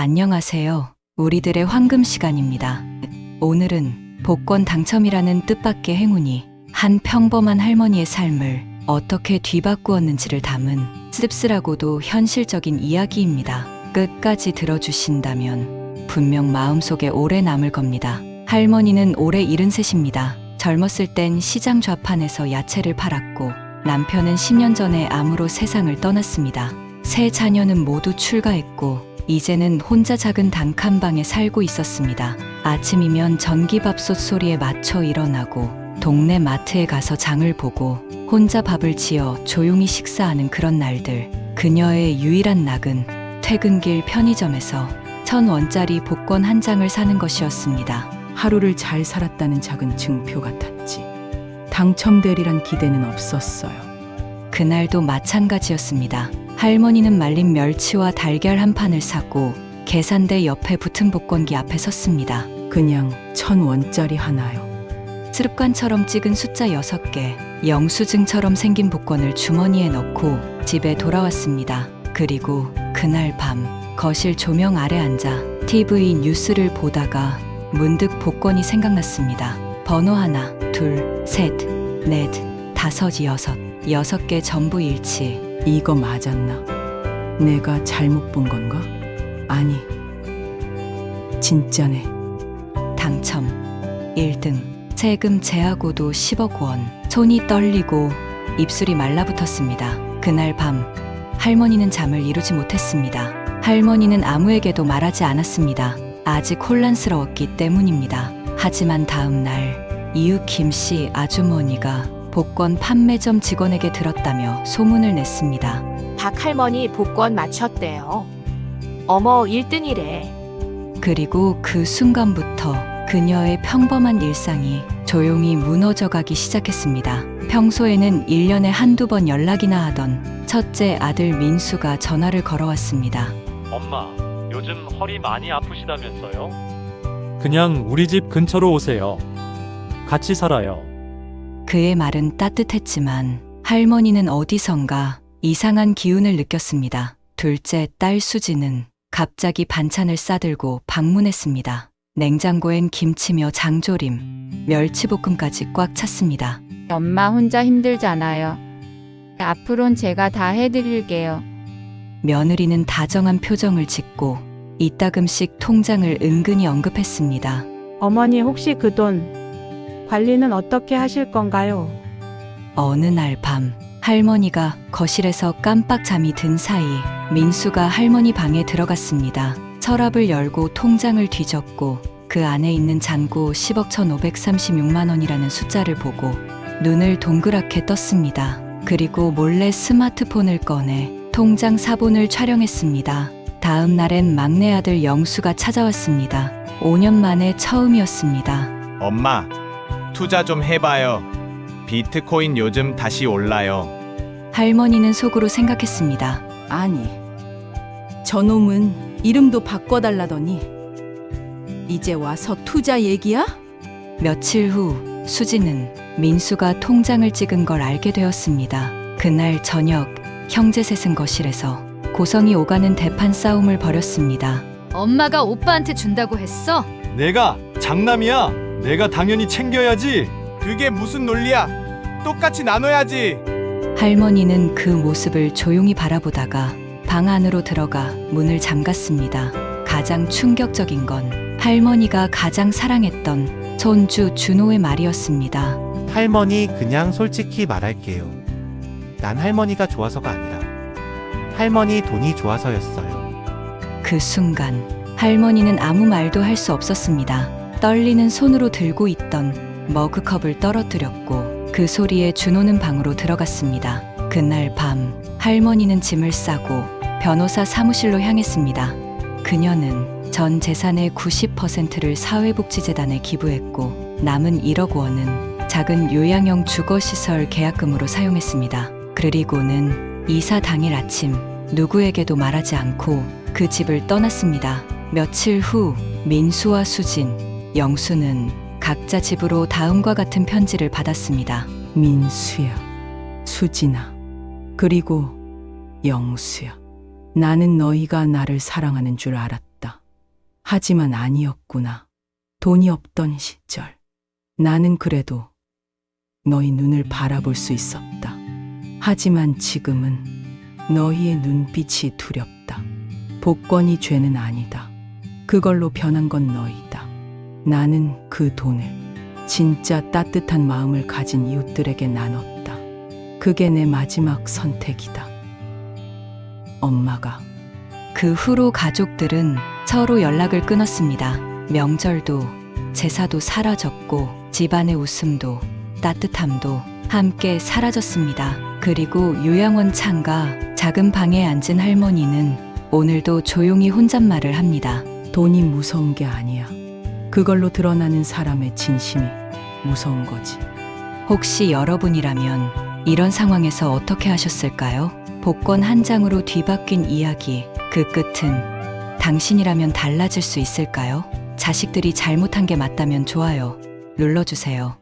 안녕하세요. 우리들의 황금 시간입니다. 오늘은 복권 당첨이라는 뜻밖의 행운이 한 평범한 할머니의 삶을 어떻게 뒤바꾸었는지를 담은 씁쓸하고도 현실적인 이야기입니다. 끝까지 들어주신다면 분명 마음속에 오래 남을 겁니다. 할머니는 올해 73입니다. 젊었을 땐 시장 좌판에서 야채를 팔았고 남편은 10년 전에 암으로 세상을 떠났습니다. 세 자녀는 모두 출가했고 이제는 혼자 작은 단칸방에 살고 있었습니다. 아침이면 전기밥솥 소리에 맞춰 일어나고 동네 마트에 가서 장을 보고 혼자 밥을 지어 조용히 식사하는 그런 날들. 그녀의 유일한 낙은 퇴근길 편의점에서 천 원짜리 복권 한 장을 사는 것이었습니다. 하루를 잘 살았다는 작은 증표 같았지. 당첨되리란 기대는 없었어요. 그날도 마찬가지였습니다. 할머니는 말린 멸치와 달걀 한 판을 사고 계산대 옆에 붙은 복권기 앞에 섰습니다. 그냥 천 원짜리 하나요. 습관처럼 찍은 숫자 6개, 영수증처럼 생긴 복권을 주머니에 넣고 집에 돌아왔습니다. 그리고 그날 밤 거실 조명 아래 앉아 TV 뉴스를 보다가 문득 복권이 생각났습니다. 번호 하나, 둘, 셋, 넷, 다섯, 여섯, 여섯 개 전부 일치. 이거 맞았나? 내가 잘못 본 건가? 아니. 진짜네. 당첨 1등 세금 제하고도 10억 원 손이 떨리고 입술이 말라붙었습니다. 그날 밤 할머니는 잠을 이루지 못했습니다. 할머니는 아무에게도 말하지 않았습니다. 아직 혼란스러웠기 때문입니다. 하지만 다음 날 이웃 김씨 아주머니가 복권 판매점 직원에게 들었다며 소문을 냈습니다. 박 할머니 복권 맞췄대요. 어머 1등이래. 그리고 그 순간부터 그녀의 평범한 일상이 조용히 무너져 가기 시작했습니다. 평소에는 1년에 한두 번 연락이나 하던 첫째 아들 민수가 전화를 걸어왔습니다. 엄마, 요즘 허리 많이 아프시다면서요? 그냥 우리 집 근처로 오세요. 같이 살아요. 그의 말은 따뜻했지만 할머니는 어디선가 이상한 기운을 느꼈습니다. 둘째 딸 수지는 갑자기 반찬을 싸들고 방문했습니다. 냉장고엔 김치며 장조림, 멸치볶음까지 꽉 찼습니다. 엄마 혼자 힘들잖아요. 앞으론 제가 다 해드릴게요. 며느리는 다정한 표정을 짓고 이따금씩 통장을 은근히 언급했습니다. 어머니 혹시 그 돈 관리는 어떻게 하실 건가요? 어느 날 밤 할머니가 거실에서 깜빡 잠이 든 사이 민수가 할머니 방에 들어갔습니다. 서랍을 열고 통장을 뒤졌고 그 안에 있는 잔고 10억 1,536만 원이라는 숫자를 보고 눈을 동그랗게 떴습니다. 그리고 몰래 스마트폰을 꺼내 통장 사본을 촬영했습니다. 다음 날엔 막내 아들 영수가 찾아왔습니다. 5년 만에 처음이었습니다. 엄마, 투자 좀 해봐요. 비트코인 요즘 다시 올라요. 할머니는 속으로 생각했습니다. 아니. 저놈은 이름도 바꿔달라더니 이제 와서 투자 얘기야? 며칠 후 수지는 민수가 통장을 찍은 걸 알게 되었습니다. 그날 저녁 형제 셋은 거실에서 고성이 오가는 대판 싸움을 벌였습니다. 엄마가 오빠한테 준다고 했어? 내가 장남이야. 내가 당연히 챙겨야지. 그게 무슨 논리야? 똑같이 나눠야지. 할머니는 그 모습을 조용히 바라보다가 방 안으로 들어가 문을 잠갔습니다. 가장 충격적인 건 할머니가 가장 사랑했던 손주 준호의 말이었습니다. 할머니 그냥 솔직히 말할게요. 난 할머니가 좋아서가 아니라 할머니 돈이 좋아서였어요. 그 순간 할머니는 아무 말도 할 수 없었습니다. 떨리는 손으로 들고 있던 머그컵을 떨어뜨렸고 그 소리에 준호는 방으로 들어갔습니다. 그날 밤 할머니는 짐을 싸고 변호사 사무실로 향했습니다. 그녀는 전 재산의 90%를 사회복지재단에 기부했고 남은 1억 원은 작은 요양형 주거시설 계약금으로 사용했습니다. 그리고는 이사 당일 아침 누구에게도 말하지 않고 그 집을 떠났습니다. 며칠 후 민수와 수진, 영수는 각자 집으로 다음과 같은 편지를 받았습니다. 민수야, 수진아, 그리고 영수야. 나는 너희가 나를 사랑하는 줄 알았다. 하지만 아니었구나. 돈이 없던 시절. 나는 그래도 너희 눈을 바라볼 수 있었다. 하지만 지금은 너희의 눈빛이 두렵다. 복권이 죄는 아니다. 그걸로 변한 건 너희다. 나는 그 돈을 진짜 따뜻한 마음을 가진 이웃들에게 나눴다. 그게 내 마지막 선택이다. 엄마가 그 후로 가족들은 서로 연락을 끊었습니다. 명절도 제사도 사라졌고 집안의 웃음도 따뜻함도 함께 사라졌습니다. 그리고 요양원 창가 작은 방에 앉은 할머니는 오늘도 조용히 혼잣말을 합니다. 돈이 무서운 게 아니야. 그걸로 드러나는 사람의 진심이 무서운 거지. 혹시 여러분이라면 이런 상황에서 어떻게 하셨을까요? 복권 한 장으로 뒤바뀐 이야기, 그 끝은 당신이라면 달라질 수 있을까요? 자식들이 잘못한 게 맞다면 좋아요. 눌러주세요.